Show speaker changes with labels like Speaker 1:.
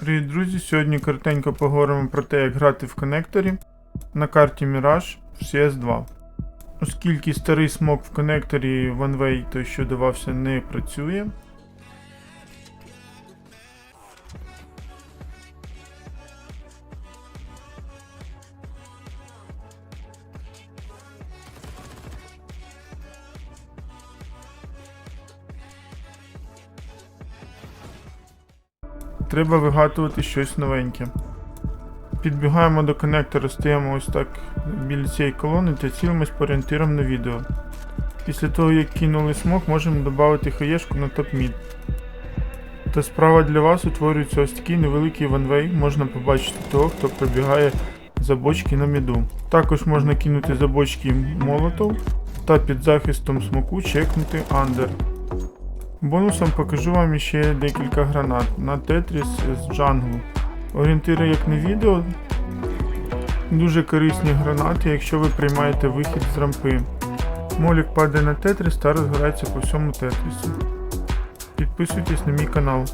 Speaker 1: Привіт, друзі! Сьогодні коротенько поговоримо про те, як грати в коннекторі на карті Mirage в CS2. Оскільки старий смок в коннекторі OneWay той, що давався, не працює. Треба вигадувати щось новеньке. Підбігаємо до коннектора, стоїмо ось так біля цієї колони та цілимось по орієнтирам на відео. Після того, як кинули смок, можемо додати хаєшку на топ-мід. Та справа для вас утворюється ось такий невеликий ванвей, можна побачити того, хто пробігає за бочки на міду. Також можна кинути за бочки молотов та під захистом смоку чекнути андер. Бонусом покажу вам ще декілька гранат на Тетріс з джанглу. Орієнтири як на відео. Дуже корисні гранати, якщо ви приймаєте вихід з рампи. Молік падає на Тетріс та розгорається по всьому Тетрісу. Підписуйтесь на мій канал.